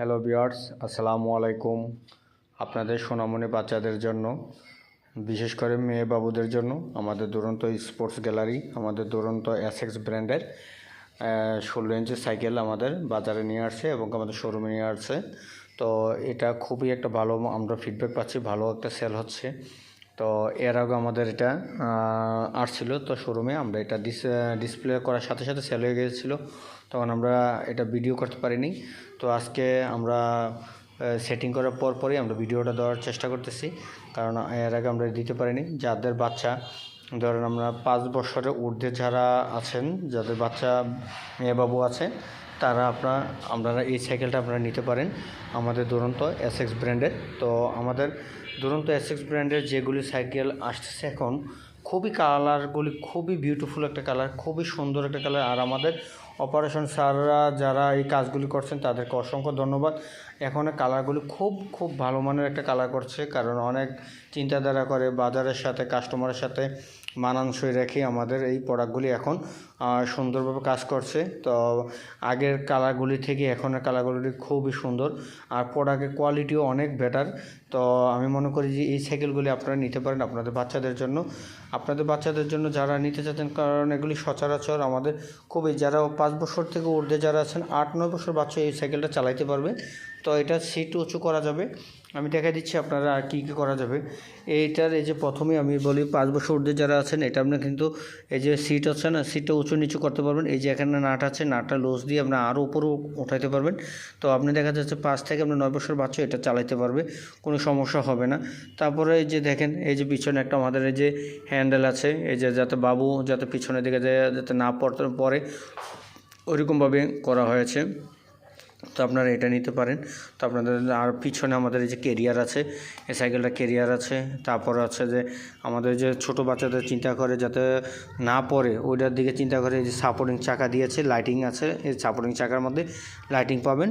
Hello বিয়ার্স আসসালামু আলাইকুম আপনাদের সোনামণি বাচ্চাদের জন্য, বিশেষ করে মেয়ে বাবুদের জন্য, আমাদের দুরন্ত স্পোর্টস গ্যালারি আমাদের দুরন্ত অ্যাসেক্স ব্র্যান্ডের ষোলো ইঞ্চি সাইকেল আমাদের বাজারে নিয়ে আসছে এবং আমাদের শোরুমে নিয়ে আসছে। তো এটা খুবই একটা ভালো, আমরা ফিডব্যাক পাচ্ছি, ভালো একটা সেল হচ্ছে। তো এর আগে আমাদের এটা আসছিল তো শোরুমে আমরা এটা ডিস ডিসপ্লে করার সাথে সাথে সেল হয়ে গিয়েছিল। তখন আমরা এটা ভিডিও করতে পারিনি। তো আজকে আমরা সেটিং করার পর পরই আমরা ভিডিওটা দেওয়ার চেষ্টা করতেছি। কারণ এর আগে আমরা দিতে পারিনি। যাদের বাচ্চা, ধরেন আমরা পাঁচ বছরের ঊর্ধ্বে যারা আছেন, যাদের বাচ্চা মেয়ে বাবু আছে তারা আপনার, আপনারা এই সাইকেলটা আপনারা নিতে পারেন আমাদের দুরন্ত এসএক্স ব্র্যান্ডের তো আমাদের দুরন্ত এসএক্স ব্র্যান্ডের যেগুলি সাইকেল আসতেছে এখন, খুবই কালারগুলি খুবই বিউটিফুল একটা কালার খুবই সুন্দর একটা কালার আর আমাদের অপারেশন স্যাররা যারা এই কাজগুলি করছেন, তাদেরকে অসংখ্য ধন্যবাদ। এখন কালারগুলি খুব খুব ভালো মানের একটা কালার করছে, কারণ অনেক চিন্তাধারা করে বাজারের সাথে কাস্টমারের সাথে। মানানসই রেখে আমাদের এই প্রোডাক্টগুলি এখন সুন্দরভাবে কাজ করছে। তো আগের কালারগুলি থেকে এখনের কালারগুলি খুবই সুন্দর। আর প্রোডাক্টের কোয়ালিটিও অনেক বেটার তো আমি মনে করি যে এই সাইকেলগুলি আপনারা নিতে পারেন আপনাদের বাচ্চাদের জন্য। আপনাদের বাচ্চাদের জন্য যারা নিতে চাচ্ছেন, কারণ এগুলি সচরাচর আমাদের খুবই যারা পাঁচ বছর থেকে ঊর্ধ্বে যারা আছেন, আট, নয় বছর বাচ্চা এই সাইকেলটা চালাইতে পারবে। তো এটা সিট উঁচু করা যাবে। আমি দেখা দিচ্ছি আপনারা আর কী কী করা যাবে। এইটার এই যে প্রথমে আমি বলি পাঁচ বছর ঊর্ধ্বে যারা আছেন, এটা আপনি কিন্তু এই যে সিট আছে না সিটটা উঁচু নিচু করতে পারবেন। এই যে এখানে নাট আছে, নাটটা লোজ দিয়ে আপনি আরও উপরেও উঠাইতে পারবেন। তো আপনি দেখা যাচ্ছে পাঁচ থেকে আপনার নয় বছর বাচ্চা, এটা চালাইতে পারবে, কোনো সমস্যা হবে না। তারপরে এই যে দেখেন, এই যে পিছনে একটা আমাদের এই যে হ্যান্ডেল আছে, এই যে যাতে বাবু যাতে পিছনের দিকে যায়, যাতে না পড়তে পড়ে, ওইরকমভাবে করা হয়েছে। তো আপনারা এটা নিতে পারেন। তো আপনাদের আর পিছনে আমাদের এই যে কেরিয়ার আছে, এই সাইকেলটা কেরিয়ার আছে। তারপর আছে যে আমাদের যে ছোট বাচ্চাদের চিন্তা করে যাতে না পড়ে, ওইটার দিকে চিন্তা করে এই যে সাপোর্টিং চাকা দিয়েছে লাইটিং আছে, এই সাপোর্টিং চাকার মধ্যে লাইটিং পাবেন।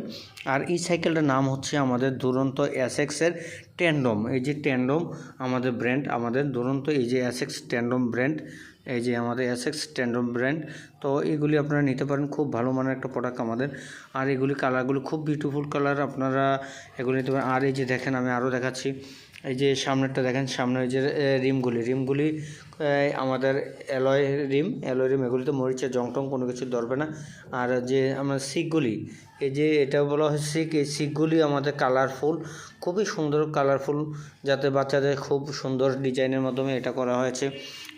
আর এই সাইকেলটার নাম হচ্ছে আমাদের দুরন্ত এসএক্সের ট্যান্ডম এই যে ট্যান্ডম আমাদের ব্র্যান্ড আমাদের দুরন্ত এই যে এসএক্স ট্যান্ডম ব্র্যান্ড এই যে আমাদের এসএক্স ট্যান্ডম ব্র্যান্ড তো এগুলি আপনারা নিতে পারেন, খুব ভালো মানের একটা প্রোডাক্ট আমাদের। আর এগুলি কালারগুলো খুব বিউটিফুল কালার আপনারা এগুলি নিতে পারেন। আর এই যে দেখেন, আমি আরও দেখাচ্ছি। এই যে সামনেরটা দেখেন, সামনে যে রিমগুলি। রিমগুলি আমাদের অ্যালয় রিম অ্যালয় রিম, এগুলিতে মরিচের জং টং কোনো কিছু ধরবে না। আর যে আমার সিকগুলি, এই যে এটা বলা হয় সিক, এই সিকগুলি আমাদের কালারফুল খুবই সুন্দর কালারফুল যাতে বাচ্চাদের খুব সুন্দর ডিজাইনের মাধ্যমে এটা করা হয়েছে।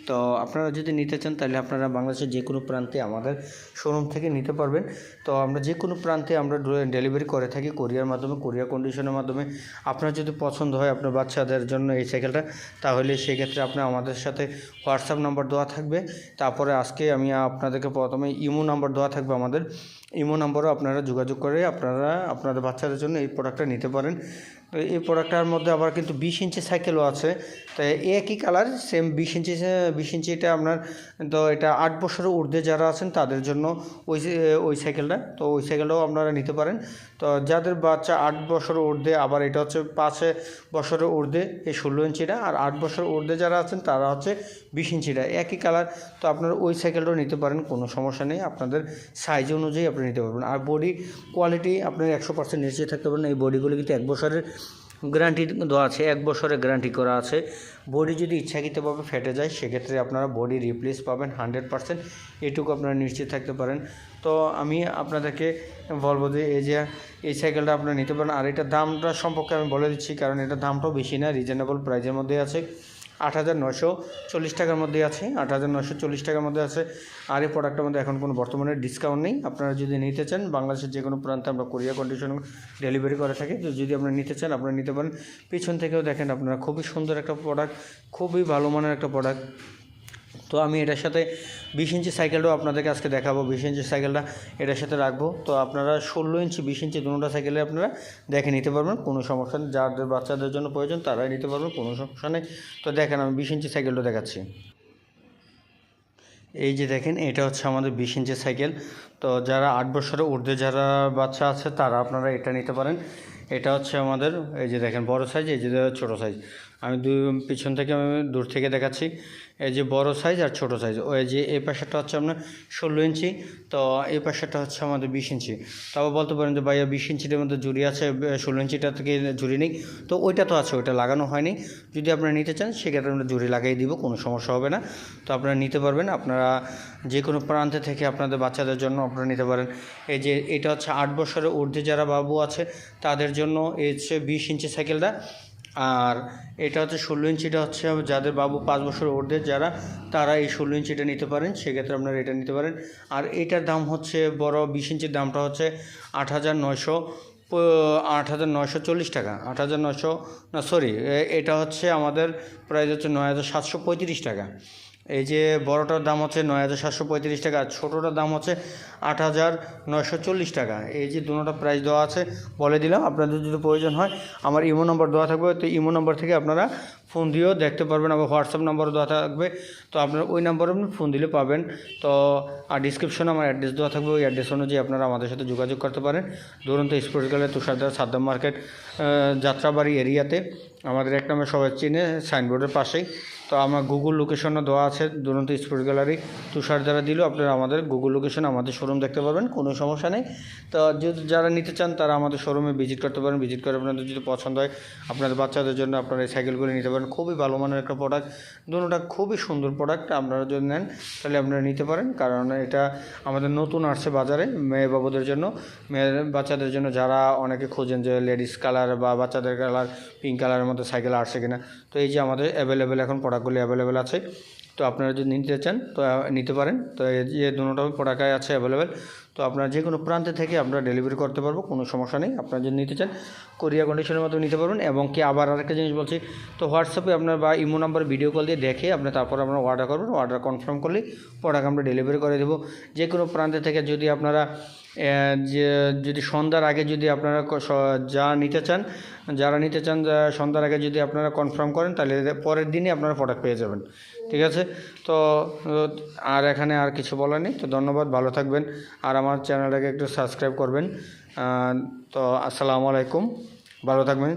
তো আপনারা যদি নিতে চান, তাহলে আপনারা বাংলাদেশের যে কোনো প্রান্তে আমাদের শোরুম থেকে নিতে পারবেন। তো আমরা যে কোনো প্রান্তে আমরা ডেলিভারি করে থাকি কোরিয়ার মাধ্যমে কোরিয়ার কন্ডিশনের মাধ্যমে। আপনার যদি পছন্দ হয় আপনার বাচ্চাদের জন্য এই সাইকেলটা তাহলে সেক্ষেত্রে আপনার আমাদের সাথে হোয়াটসঅ্যাপ নাম্বার দেওয়া থাকবে। তারপরে আজকে আমি আপনাদেরকে প্রথমে ইমো নাম্বার দেওয়া থাকবে আমাদের। ইমো নাম্বারও আপনারা যোগাযোগ করে আপনারা, আপনাদের বাচ্চাদের জন্য এই প্রোডাক্টটা নিতে পারেন। এই প্রোডাক্টটার মধ্যে আবার কিন্তু বিশ ইঞ্চি সাইকেলও আছে। তো একই কালার সেম বিশ ইঞ্চি, বিশ ইঞ্চিটা আপনার তো এটা আট বছরের ঊর্ধ্বে যারা আছেন তাদের জন্য ওই ওই সাইকেলটা তো ওই সাইকেলটাও আপনারা নিতে পারেন। তো যাদের বাচ্চা আট বছরের ঊর্ধ্বে, আবার এটা হচ্ছে পাঁচে বছরের ঊর্ধ্বে, এই ষোলো ইঞ্চিটা। আর আট বছর ঊর্ধ্বে যারা আছেন তারা হচ্ছে বিশ ইঞ্চিটা। একই কালার তো আপনারা ওই সাইকেলটাও নিতে পারেন, কোনো সমস্যা নেই। আপনাদের সাইজ অনুযায়ী আপনি নিতে পারবেন। আর বডি কোয়ালিটি আপনার একশো পার্সেন্ট নিশ্চিত থাকতে পারেন এই বডিগুলো কিন্তু এক বছরের গ্যারান্টি দেওয়া আছে, এক বছরে গ্যারান্টি করা আছে। বডি যদি ইচ্ছাকৃতভাবে ফেটে যায়, সেক্ষেত্রে আপনারা বডি রিপ্লেস পাবেন হান্ড্রেড পারসেন্ট এটুকু আপনারা নিশ্চিত থাকতে পারেন। তো আমি আপনাদেরকে বলব যে, এই যে এই সাইকেলটা আপনারা নিতে পারেন। আর এটার দামটা সম্পর্কে আমি বলে দিচ্ছি, কারণ এটার দামটাও বেশি না রিজনেবল প্রাইজের মধ্যে আছে। আট হাজার নশো চল্লিশ টাকার মধ্যে আছে, আট হাজার নশো চল্লিশ টাকার মধ্যে আছে। আর এই প্রোডাক্টের মধ্যে এখন কোনো বর্তমানে ডিসকাউন্ট নেই। আপনারা যদি নিতে চান, বাংলাদেশের যে কোনো প্রান্তে আমরা কোরিয়া কন্ডিশন ডেলিভারি করে থাকি। তো যদি আপনারা নিতে চান, আপনারা নিতে পারেন। পিছন থেকেও দেখেন, আপনারা খুবই সুন্দর একটা প্রোডাক্ট খুবই ভালো মানের একটা প্রোডাক্ট তো আমি এটার সাথে বিশ ইঞ্চি সাইকেলটাও আপনাদেরকে আজকে দেখাবো। বিশ ইঞ্চি সাইকেলটা এটার সাথে রাখব। তো আপনারা ষোলো ইঞ্চি, বিশ ইঞ্চি দুটোটা সাইকেলে আপনারা দেখে নিতে পারবেন, কোনো সমস্যা নেই। যাদের বাচ্চাদের জন্য প্রয়োজন তারাই নিতে পারবেন, কোনো সমস্যা নেই। তো দেখেন আমি বিশ ইঞ্চি সাইকেলটা দেখাচ্ছি। এই যে দেখেন, এটা হচ্ছে আমাদের বিশ ইঞ্চি সাইকেল। তো যারা আট বছরের ঊর্ধ্বে যারা বাচ্চা আছে তারা আপনারা এটা নিতে পারেন। এটা হচ্ছে আমাদের, এই যে দেখেন বড় সাইজ, এই যে ছোটো সাইজ। আমি দুই পিছন থেকে আমি দূর থেকে দেখাচ্ছি। এই যে বড় সাইজ আর ছোট সাইজ ওই যে এই পাশেরটা হচ্ছে আপনার ষোলো ইঞ্চি, তো এই পাশেরটা হচ্ছে আমাদের বিশ ইঞ্চি। তাও বলতে পারেন যে ভাইয়া বিশ ইঞ্চিটার মধ্যে জুড়ি আছে, ষোলো ইঞ্চিটা থেকে জুড়ি নেই। তো ওইটা তো আছে, ওইটা লাগানো হয়নি। যদি আপনারা নিতে চান, সেক্ষেত্রে আমরা জুড়ি লাগিয়ে দিব, কোনো সমস্যা হবে না। তো আপনারা নিতে পারবেন। আপনারা যে কোনো প্রান্তে থেকে আপনাদের বাচ্চাদের জন্য আপনারা নিতে পারেন। এই যে এটা হচ্ছে আট বছরের ঊর্ধ্বে যারা বাবু আছে, তাদের জন্য এই হচ্ছে বিশ ইঞ্চি সাইকেলটা। আর এটা হচ্ছে ষোলো ইঞ্চিটা হচ্ছে যাদের বাবু পাঁচ বছর ওর্ধের যারা, তারা এই ষোলো ইঞ্চিটা নিতে পারেন, সেক্ষেত্রে আপনারা এটা নিতে পারেন। আর এটার দাম হচ্ছে বড় বিশ ইঞ্চির দামটা হচ্ছে আট হাজার নয়শো আট হাজার নয়শো চল্লিশ টাকা, আট হাজার নয়শো, না সরি এটা হচ্ছে আমাদের প্রাইস হচ্ছে নয় হাজার সাতশো পঁয়ত্রিশ টাকা। এই যে বড়টার দাম হচ্ছে নয় হাজার সাতশো পঁয়ত্রিশ টাকা, আর ছোটোটার দাম হচ্ছে আট হাজার নয়শো চল্লিশ টাকা। এই যে দুটোটা প্রাইস দেওয়া আছে, বলে দিলাম, আপনাদের যদি প্রয়োজন হয়, আমার ইমো নম্বর দেওয়া থাকবে, তো ইমো নম্বর থেকে আপনারা ফোন দিয়েও দেখতে পারবেন আবার হোয়াটসঅ্যাপ নম্বরও দেওয়া থাকবে। তো আপনার ওই নম্বরে আপনি ফোন দিলে পাবেন। তো আর ডিসক্রিপশনে আমার অ্যাড্রেস দেওয়া থাকবে, ওই অ্যাড্রেস অনুযায়ী আপনারা আমাদের সাথে যোগাযোগ করতে পারেন। দুরন্ত স্পোর্টস গ্যালারি তুষারদার সাদ্দাম মার্কেট যাত্রাবাড়ি এরিয়াতে আমাদের এক নামে সবাই চিনে সাইনবোর্ডের পাশেই। তো আমার গুগল লোকেশনও দেওয়া আছে দুরন্ত স্পোর্টস গ্যালারি তুষার দ্বারা দিলেও আপনারা আমাদের গুগল লোকেশন আমাদের শোরুম দেখতে পারবেন কোনো সমস্যা নেই। তো যদি যারা নিতে চান, তারা আমাদের শোরুমে ভিজিট করতে পারেন। ভিজিট করে আপনাদের যদি পছন্দ হয়, আপনাদের বাচ্চাদের জন্য আপনারা এই সাইকেলগুলি নিতে পারেন। খুবই ভালো মানের একটা প্রোডাক্ট দুটোটা খুবই সুন্দর প্রোডাক্ট আপনারা যদি নেন, তাহলে আপনারা নিতে পারেন। কারণ এটা আমাদের নতুন আসছে বাজারে মেয়ে বাবুদের জন্য। মেয়ের, বাচ্চাদের জন্য যারা অনেকে খোঁজেন যে লেডিস কালার বা বাচ্চাদের কালার পিঙ্ক কালারের মধ্যে সাইকেল আসছে কিনা। তো এই যে আমাদের অ্যাভেলেবেল এখন প্রোডাক্টগুলি অ্যাভেলেবেল আছে। তো আপনারা যদি নিতে চান, তো নিতে পারেন। তো এই যে দুটো প্রোডাক্টই আছে অ্যাভেলেবেল তো আপনারা যে কোনো প্রান্তে থেকে আমরা ডেলিভারি করতে পারব, কোনো সমস্যা নেই। আপনারা যদি নিতে চান কোরিয়া কন্ডিশনের মতো নিতে পারবেন। এবং কি আবার আরেকটা জিনিস বলছি, তো হোয়াটসঅ্যাপে আপনার বা ইমো নাম্বার ভিডিও কল দিয়ে দেখে আপনি তারপর আপনারা অর্ডার করবেন। অর্ডার কনফার্ম করলেই প্রোডাক্ট আমরা ডেলিভারি করে দেবো। যে কোনো প্রান্তে থেকে যদি আপনারা যে যদি সন্ধ্যার আগে যদি আপনারা যা নিতে চান, যারা নিতে চান সন্ধ্যার আগে যদি আপনারা কনফার্ম করেন, তাহলে পরের দিনই আপনারা প্রোডাক্ট পেয়ে যাবেন। ঠিক আছে? তো আর এখানে আর কিছু বলার নেই। তো ধন্যবাদ, ভালো থাকবেন। আর আমার চ্যানেলটাকে একটু সাবস্ক্রাইব করবেন। তো আসসালামু আলাইকুম। ভালো থাকবেন।